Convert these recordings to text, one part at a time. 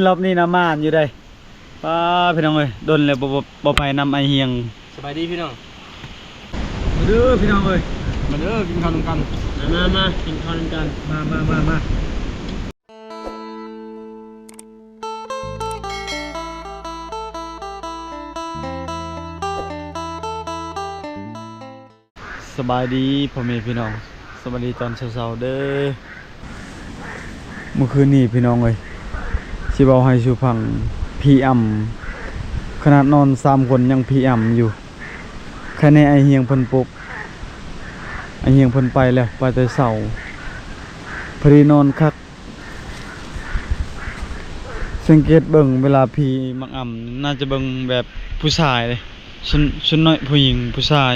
นรอบนี้นะมานอยู่ได้ป้าพี่น้องเอ้ยดนเลยบ่บ่บ่ไปนำไอเฮียงสบายดีพี่น้องเด้อพี่น้องเอ้ยมาเด้อกินข้าวกันมามากินข้าวกันมามามามาสบายดีพ่อแม่พี่น้องสบายดีตอนเช้าๆเด้อเมื่อคืนนี้พี่น้องเอ้ย สิเว้าให้สู่ฟังพีอ่ำขนาดนอนสามคนยังพีอ่ำอยู่แค่ในไอเฮียงเพิ่นปลุกไอเฮียงเพิ่นไปแล้วไปแต่เสาพอดีนอนคัก สังเกตเบิ่งเวลาพีมักอ่ำน่าจะเบิ่งแบบผู้ชายเลยชุนชุนน้อยผู้หญิงผู้ชาย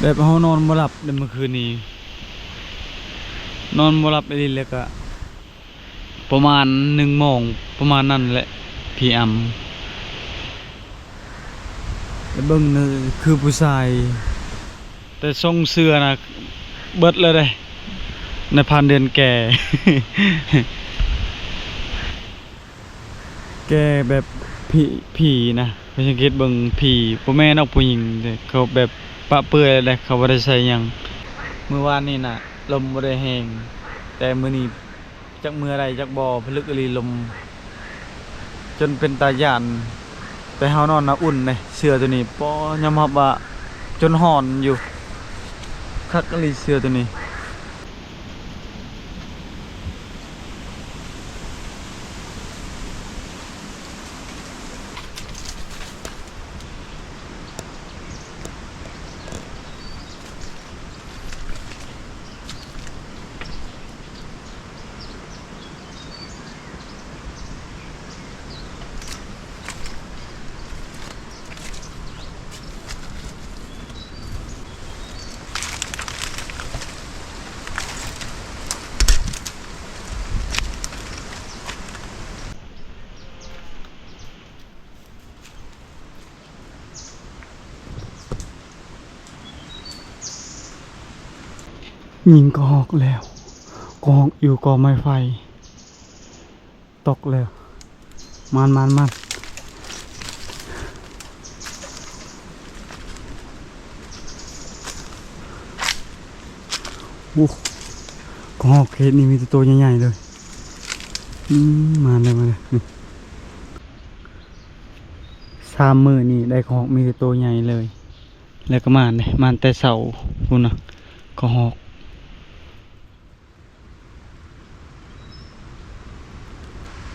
แบบเฮานอนบ่หลับในเมื่อคืนนี้ นอนบ่หลับไปเลยแล้วก็ ประมาณหนึ่งโมงประมาณนั้นแหละพีอ่ำแต่เบิ่งนะคือผู้ชาย แต่ทรงเสื้อนะเบิดเลยเด้ในพันเดือนแก่ แก่แบบผีผีนะไปสังเกตเบิ่งผีพ่อแม่นอกผู้หญิงเด้เขาแบบปะเปื่อยเลยเขาบ่ได้ใส่ยังเมื่อวานนี้น่ะ ลมบ่ได้แห้งแต่มื้อนี้จักมืออะไรจักบ่อพลึกอลีลม จนเป็นตาย่าน แต่เฮานอนนะอุ่นเลยเสื้อตัวนี้ปอยอมรับว่าจนห่อนอยู่คักอลีเสื้อตัวนี้ ยิงกอกแล้วกอกอยู่กอไม้ไฟ ตกแล้ว มันมันมันโอ้กอกเคสนี้มีตัวใหญ่ๆเลยอืมมาเลยมาเลยสามมือนี่ได้ของมีต่ตัวใหญ่เลย แล้วก็มานเลยมานแต่เสาคุณนะก็หอก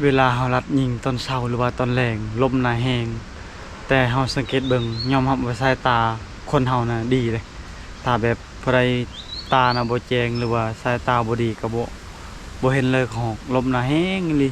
เวลาเฮารัดยิงตอนเช้าหรือว่าตอนแรงลมหนาแหงแต่เฮาสังเกตเบิ่งยอมรับว่าสายตาคนเฮาน่ะดีเลยถ้าแบบผู้ใดตาน่ะบ่แจงหรือว่าสายตาบ่ดีก็บ่บ่เห็นเลยของลมหนาแหงอี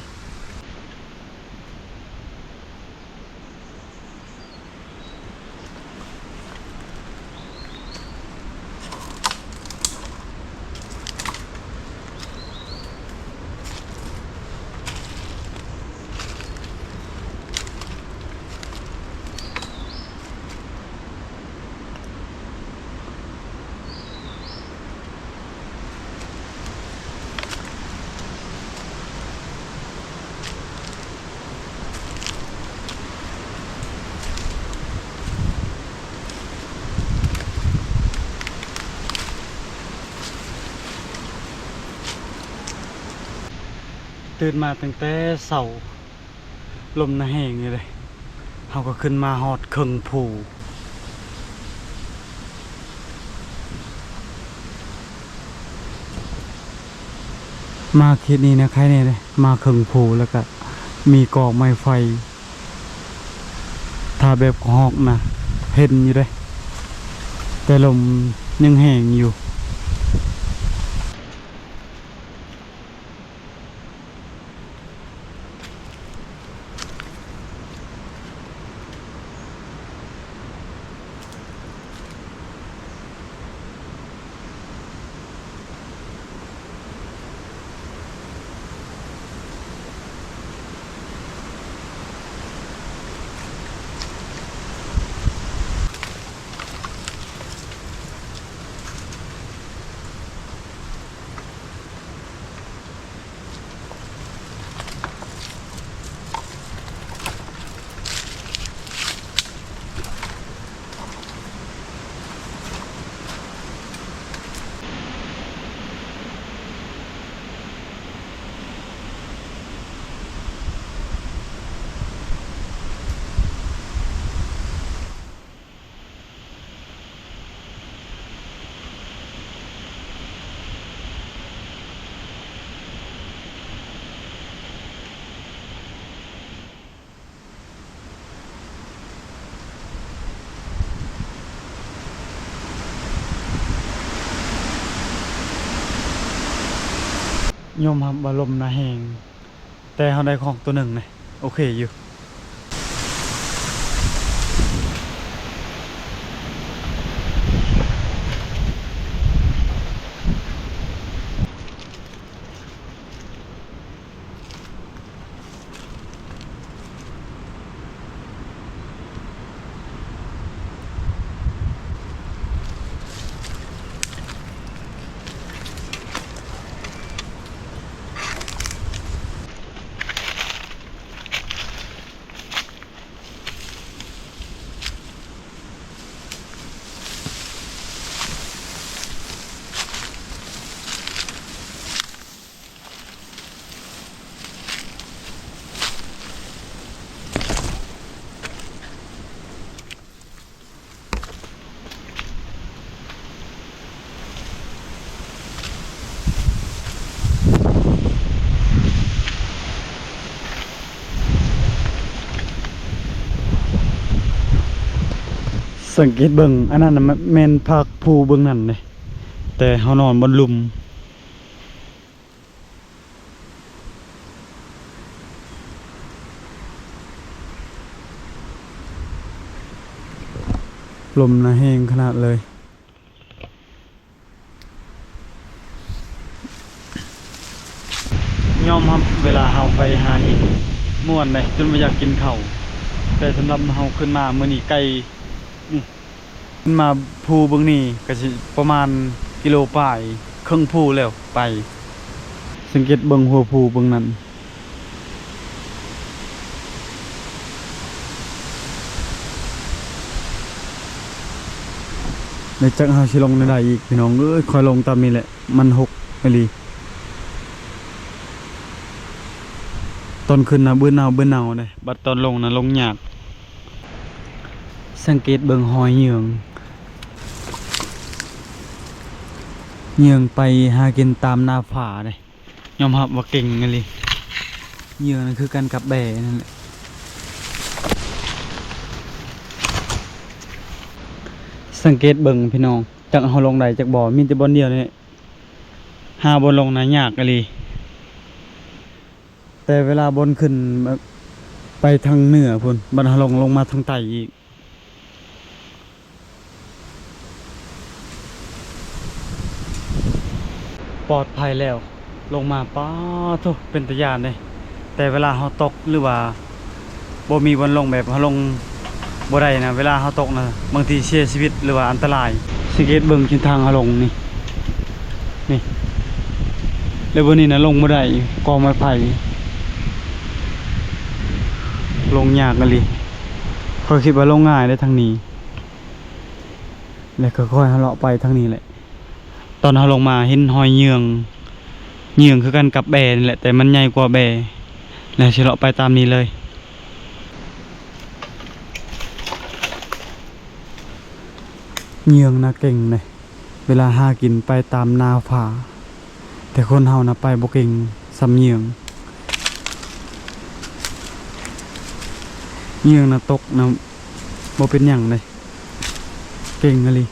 ตื่นมาตั้งแต่เช้าลมหนาแหงอยู่เลยเฮาก็ขึ้นมาฮอดเครึ่งภูมาเขตนี้นะใครเนี่ยเลยมาเครึ่งภูแล้วก็มีกอกไม้ไฟถ้าแบบหอกนะเห็นอยู่เลยแต่ลมยังแห้งอยู่ ยอมรับบาลมน่ะแหงแต่เขาได้ของตัวหนึ่งนะโอเคอยู่ สังเกตเบิ่งอันนั้นนะมันแม่นภาคภูเบิ่งนั่นเลยแต่เฮานอนบนหลุมลมนะแห้งขนาดเลยยอมครับเวลาเฮาไปหาหินม่วนเลยจนบ่อยากกินเข้าแต่สำหรับเฮาขึ้นมาเมื้อนี้ไกล นี่ขึ้นมาภูเบิ่งนี่ก็สิประมาณกิโลปลายครึ่งภูแล้วไป สังเกตเบิงหัวภูเบิงนั้นในจักเฮาสิลงในใดอีกพี่น้องเอ้ยคอยลงตามนี้แหละ มันหกอีหลีตอนขึ้นนะเบื้อหนาวเบื้อหนาวเลยบัดตอนลงนะลงยาก สังเกตเบิ่งหอยเหยืองเหยืองไปหากินตามหน้าผาเลยยอมรับว่าเก่งเลยเหยืองนั่นคือการกับแบนั่นแหละสังเกตเบิ่งพี่น้องจากเฮาลงใดจากบ่อมีแต่บอนเดียวนี่หาบ่ลงนะยากอะลีแต่เวลาบนขึ้นไปทางเหนือพุ่นบันหลงลงมาทางใต้อีก ปลอดภัยแล้ว ลงมาป้าโทเป็นตะยานเลยแต่เวลาเฮาตกหรือว่าบ่มีวันลงแบบเฮาลงบ่ได้นะเวลาเฮาตกนะบางทีเสียชีวิตหรือว่าอันตรายสังเกตเบิ่งเส้นทางเฮาลงนี่นี่แล้ววันนี้นะลงบ่ได้กองไม้ไผ่ลงยากกันเลยเขาคิดว่าลงง่ายได้ทางนี้ แล้วก็ค่อยเลาะไปทางนี้แหละ ตอนเราลงมาเห็นหอยเหยืองเหยืองคือกันกับแบนแหละแต่มันใหญ่กว่าแบแล้วสิเลาะไปตามนี้เลยเหยืองนะเก่งเลยเวลาหากินไปตามนาผาแต่คนเฮานะไปบ่เก่งสำเหยืองเงี้ยงนะตกนะบ่เป็นหยังเลยเก่งอะลี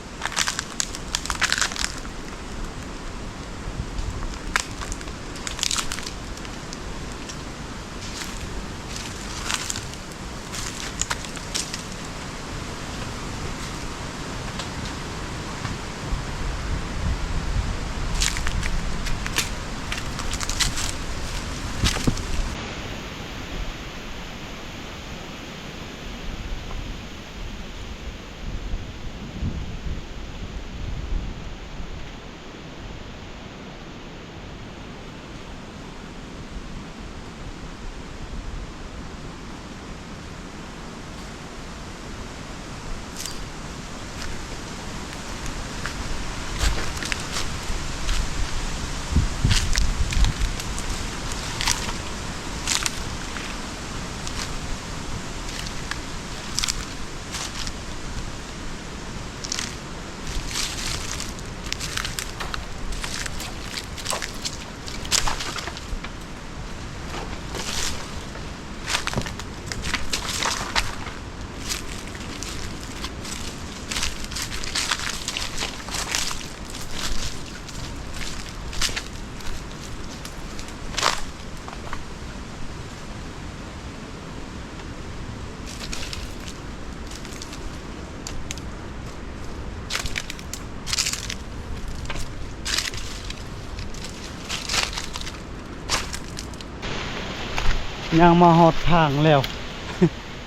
ย่างมาฮอดทางแล้ว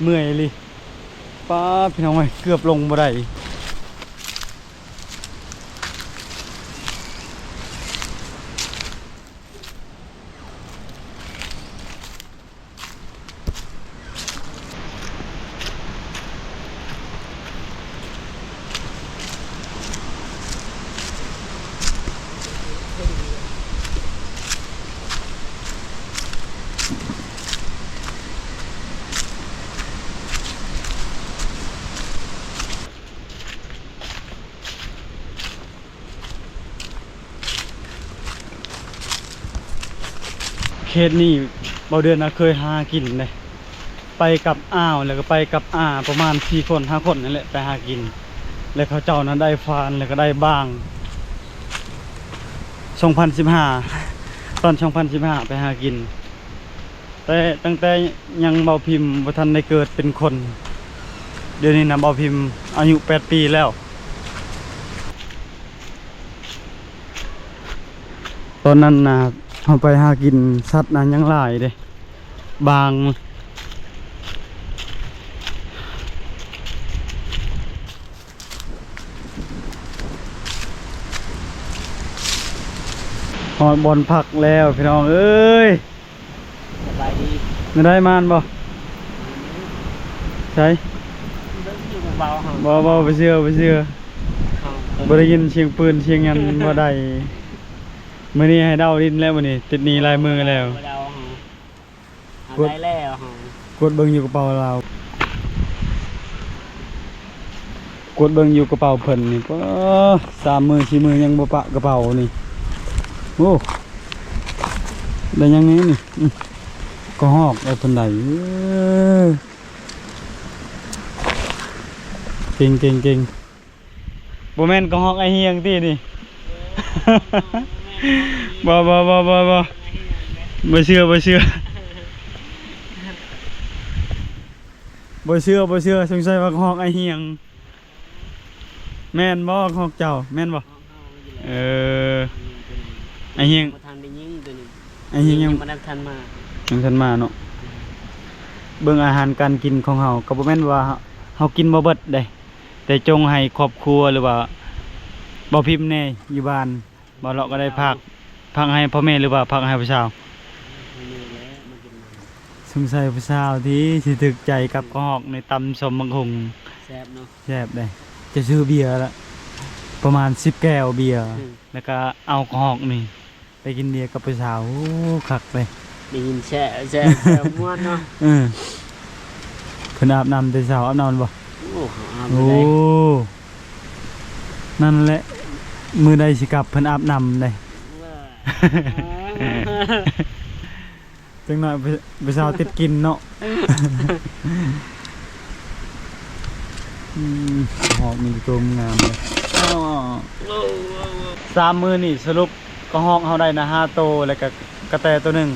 เมื่อยเลยป้าพี่น้องเอ้ยเกือบลงบ่ได้ เขตนี้บ่เดือนนะเคยหากินเลยไปกับอ้าวแล้วก็ไปกับอาประมาณสี่คนห้าคนนั่นแหละไปหากิน แล้วเขาเจ้านั้นได้ฟานแล้วก็ได้บ้าง2015ตอน2015ไปหากิน แต่ตั้งแต่ยังเบาพิมพ์บ่ทันได้เกิดเป็นคน เดี๋ยวนี้นะเบาพิมพ์อายุ8ปีแล้ว ตอนนั้นนะ เราไปหากินสัตว์นั้นยังหลายเด้บางหอดบอลผักแล้วพี่น้องเอ้ยสบายดีไม่ได้มานบ่ใช่เริ่มอยู่เบาๆห่างบ่บ่ไปเชื่อไปเชื่อห่างบ่ได้ยินเสียงปืนเสียงหยันบ่ได้ มื้อนี้ให้เดาดินแล้วมื้อนี้ ติดหนี้ลายมือแล้วเบาๆห่างกด ได้แล้วห่างกดเบิ่งอยู่กระเป๋าเรากดเบิ่งอยู่กระเป๋าเพิ่นนี่ก็สามมือสี่มือยังบ่ปะกระเป๋านี่โอ้ได้ยังไงนี่อื้อก็หอกเอาเพิ่นได้เอ้อเก่งเก่งเก่งบ่แม่นก็หอกไอเฮียงตินี่ บ่บ่บ่บ่บ่บ่เชื่อบ่เชื่อบ่เชื่อบ่เชื่อสงสัยว่าหอกไอเฮียง แม่นบ่หอกเจ้า แม่นบ่เออไอ้เหี้ยงมาทานได้ยิ่งตัวนี้ไอเฮียงยังมาได้ทันมายังทันมาเนาะเบิ่งอาหารการกินของเฮาก็บ่แม่นว่าเฮาเฮากินบ่เบิดเด้แต่จงให้ครอบครัวหรือว่าบ่พิมพ์แน่อยู่บ้าน บ่เลาะก็ได้พักพักให้พ่อแม่หรือว่าพักให้ผู้ชาวไม่มีแล้วมากินมาสงสัยผู้สาวที่สิถึกใจกับกระหอกในตำสมบังคงแซ่บเนาะแซ่บเลยจะซื้อเบียร์ละประมาณสิบแก้วเบียร์อืมแล้วก็เอากระหอกนี่ไปกินเบียร์กับผู้สาวโอ้คักเลยได้ยินแช่แช่แช่ม่วนเนาะเออเพิ่นอาบน้ำแต่สาวอาบน้ำบ่โอ้อาบโอ้ได้นั่นแหละ มือใดสิกลับเพิ่นอาบน้ำเลยจังหน่อยผู้ผู้สาวติดกินเนาะอืมหอกมีตัวงามเลยอ้าวสามมือนี่สรุปก็ห้องเฮาได้นะห้าโตวแล้วก็กระแตตัวหนึ่ง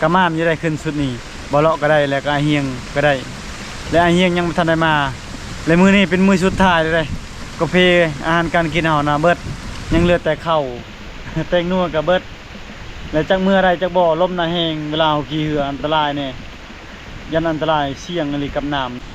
กระม่ามยังได้ขึ้นสุดนี่บอเลาะก็ได้แล้วก็อาเฮียงก็ได้ และอาเฮียงยังบ่ทันได้มา และมือนี่เป็นมือสุดท้ายเลยเด้ ก็เพอาหารการกินเอานะเบิด ยังเหลือแต่เข่าแตงนัวกับเบิด แล้วจักเมื่อไรจักบ่อลมนาแหงเวลาเฮาขี่เหืออันตรายเนี่ยยันอันตรายเสี่ยงอะไรกับน้ำ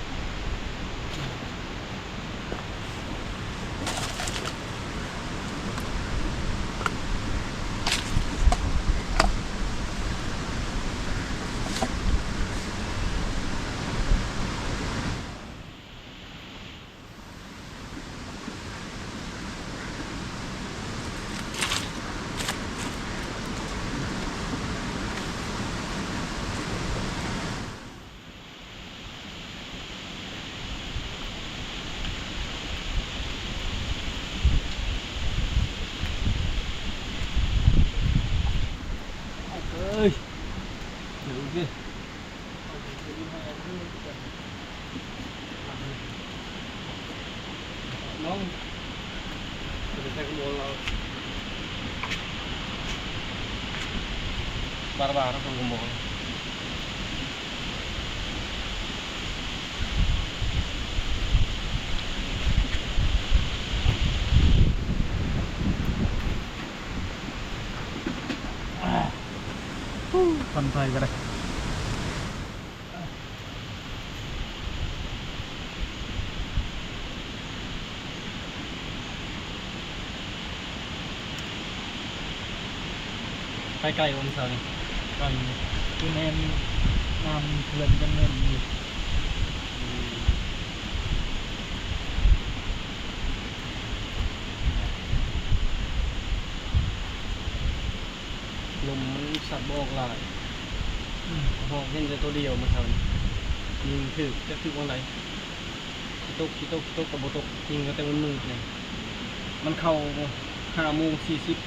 เอ้ยดูสิ น้องจะไปขโมยเราบาร์บาร์คนขโมย ควันไฟก็ได้ ไปไกลกว่าวันเสาร์นี่กันคือแม่นนำเพื่อนกันเงินอยู่ลมมันสัตว์บออกหลายหอกเห็นแต่ตัวเดียวมาเท่านี้ยิงถึกจะถึกวันไหนคิตกคิตกคิตกกับโบตกยิงก็แต่มันมืดเลยมันเข้าห้าโมงสี่สิบ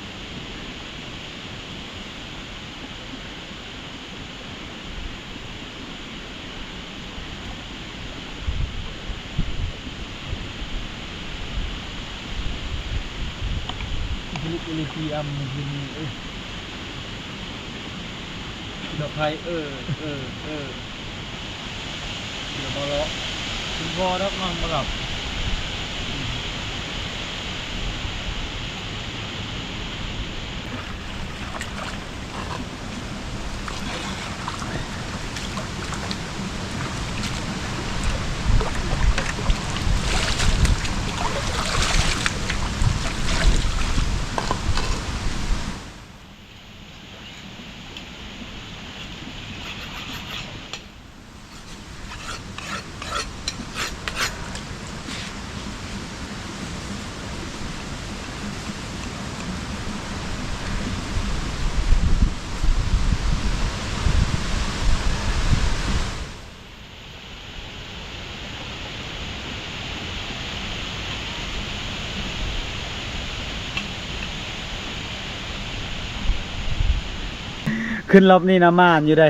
อีอัมยินเอ้ยดอกไฟเออเออเออเดี๋ยวบอลล์คุณพ่อรับมังมาหลับ ขึ้นรอบนี้นะม่านอยู่ได้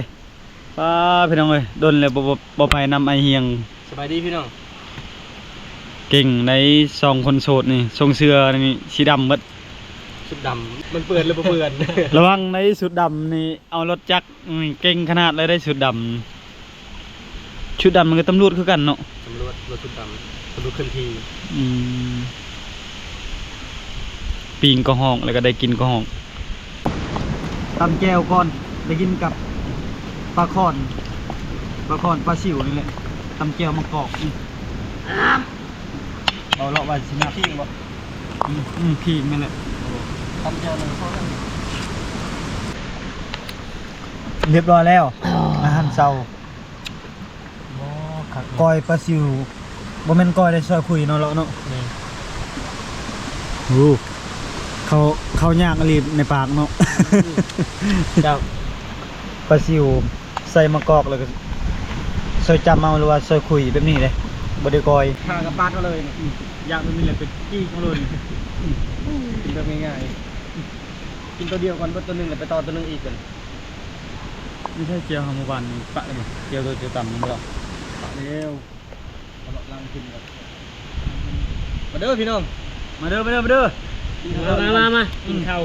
ป้าพี่น้องเอ้ยดนเลยบ่บ่บ่ไปนำไอเฮียง สบายดีพี่น้อง เก่งในสองคนโสดนี่ทรงเสื้อนี่สีดำเบิดชุดดำมันเปื่อนหรือบ่เปื่อน ระวังในสุดดำนี่เอารถจักรนี่เก่งขนาดเลยได้สุดดำชุดดำมันก็ตำรวจคือกันเนาะตำรวจรถชุดดำตำรวจขึ้นทีอืมปีงก็ห้องแล้วก็ได้กินก็ห้องตำแก้วก่อน ได้กินกับปลาคอนปลาคอนปลาสิวนี่แหละตำแก้วมะกอกนี่เอาเลาะไว้สินะทิ้งบ่อืมอืมพีกนี่แหละทำเจ้าหนึ่งเขาแล้วเรียบร้อยแล้วอาหารเช้าบ่คักก้อยปลาซิวบ่แม่นก้อยได้ซอยคุยเนาะเลาะเนาะนี่โอ้เขาเขาย่างอลีบในปากเนาะเจ้า ปลาซิวใส่มะกอกแล้วก็ซอยจำเอาหรือว่าซอยคุยแบบนี้เลยบ่ได้ก้อยข้ากับปาดก็เลยนี่ย่างแบบนี้เลยเป็นกี้ของเลยกินแบบง่ายๆกินตัวเดียวก่อนเบิดตัวหนึงแล้วไปต่อตัวหนึงอีกกันไม่ใช่เจียวของหมู่บ้านนี่ปะเลยบ่เจียวตัวเจียวต่ำนี่บ่เร็วเอาเลาะล่างกินก่อนมาเด้อพี่น้องมาเด้อมาเด้อมาเด้อมามามากินข้าว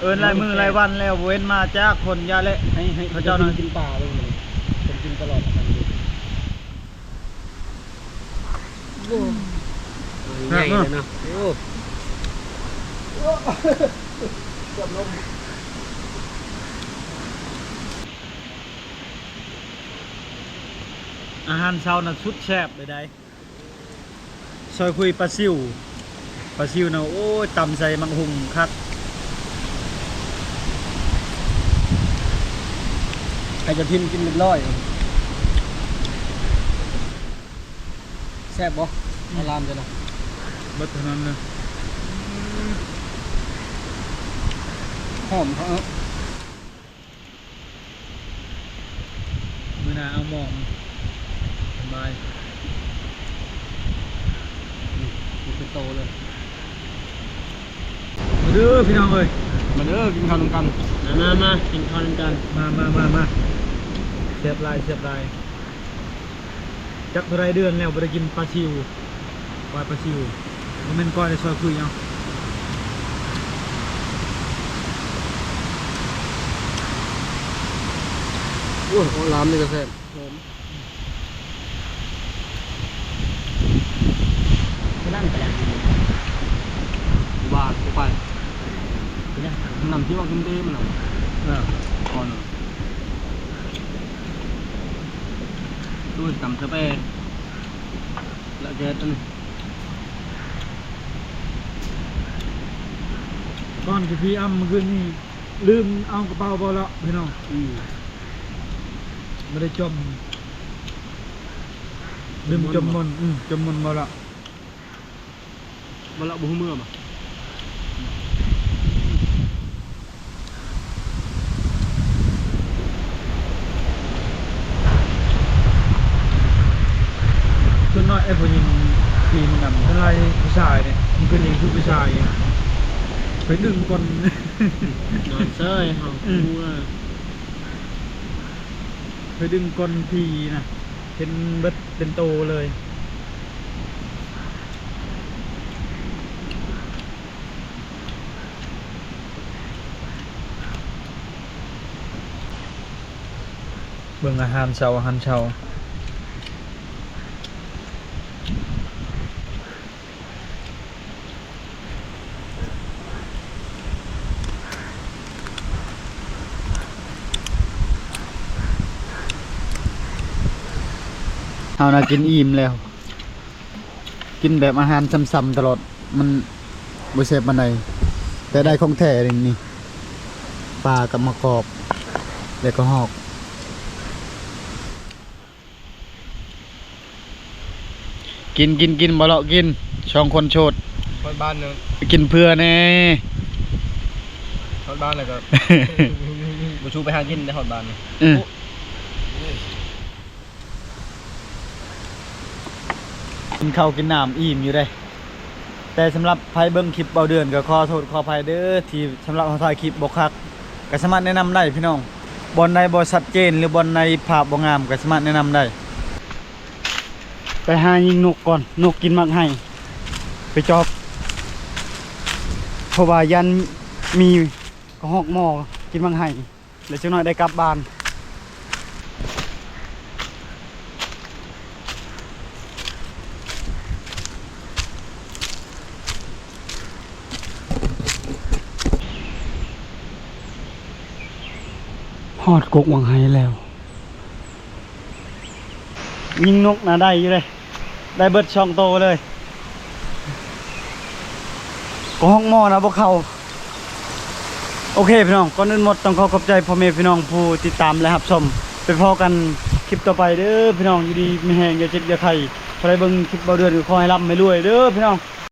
เอิ้นรายมือรายวันแล้วเว้นมาจากคนยาเละให้ให้พระเจ้าหน่อยกินปลาเลยมันผมกินตลอดทั้งเดือนใหญ่เลยเนาะโอ้อาหารเช้าน่ะสุดแซ่บเลยได้ซอยคุยปลาซิวปลาซิวน่ะโอ้ยตำใส่มังหุงคัก ใครจะพิมพ์กินเป็นร้อยแซ่บบ่อารามจะนะเบิดเท่านั้นเลยหอมเขามือหนาเอาหมองสบายมันเป็นโตเลย มาเด้อพี่น้องเอ้ยมาเด้อกินข้าวกัน มามากินข้าวกันมามามามาเสียบลายเสียบลายจักเท่าไรเดือนแล้วบ่ได้กินปลาซิวก้อยปลาซิวบ่แม่นก้อยได้ซอยคุยเอาโอ้ยอารามนี่ก็แซ่บหอมนั่นไปแล้วบาทไป นำที่ว่ากินเด้มันน่ะเออก่อนด้วยตำสะเปรย์แล้วเจอตัวนี้ก่อนที่พี่อ้ำเมื่อคืนนี่ ลืมเอากระเป๋าบ่ละพี่น้อง อืม ไม่ได้จมลืมจมมนต์อืมจมมนต์บ่ละ มาละบุ้เมื่อมา ส่วนน้อยไอ้ผู้หญิง ทีมนำเท่าไรผู้ชายเนี่ยมันเป็นยิงคือผู้ชายไงไปดึงก่อนนอนเซ้ยเฮาอืมเมื่อไปดึงก้นพีนะเป็นเบิดเป็นโตเลยเบิ่งอาหารเช้าอาหารเช้า เอานะกินอิ่มแล้ว กินแบบอาหารซ้ำๆตลอด มันบ่เสพมันใดแต่ได้ของแท้เลยนี่ปลากับมะกอกแล้วก็หอกกินกินกินบ่เลาะกินช่องคนโชดคนบ้านเนึงไปกินเพื่อแน่คนบ้านเลยก็บ่ชูไปหากินในฮอดบ้านนี่ เออ กินข้าวกินน้ำอิ่มอยู่ได้ แต่สำหรับไผเบิ่งคลิปเบาเดือนก็ขอโทษขอภัยเด้อที่สำหรับขาถ่ายคลิปบ่คักก็สามารถแนะนำได้พี่น้องบอลในบ่ชัดเจนหรือบอลในภาพบ่งามก็สามารถแนะนำได้ ไปหายิงนกก่อนนกกินมักให้ ไปจอบเพราะว่ายันมีกระหอกหมอกินมังไห้แล้วจังน้อยได้กลับบ้าน หอดกกมังไห้แล้ว ยิงนกนะได้อยู่เลย ได้เบิดช่องโตเลยกระหอกหมอนะพวกเขาโอเคพี่น้องก่อนอื่นหมดต้องขอขอบใจพ่อแม่พี่น้องผู้ติดตามและรับชมไปพอกันคลิปต่อไปเด้อพี่น้องอยู่ดีไม่แหงอย่าเจ็บอย่าไข้ใครเบิ่งคลิปเบาเดือนก็ขอให้รับไม่รวยเด้อพี่น้อง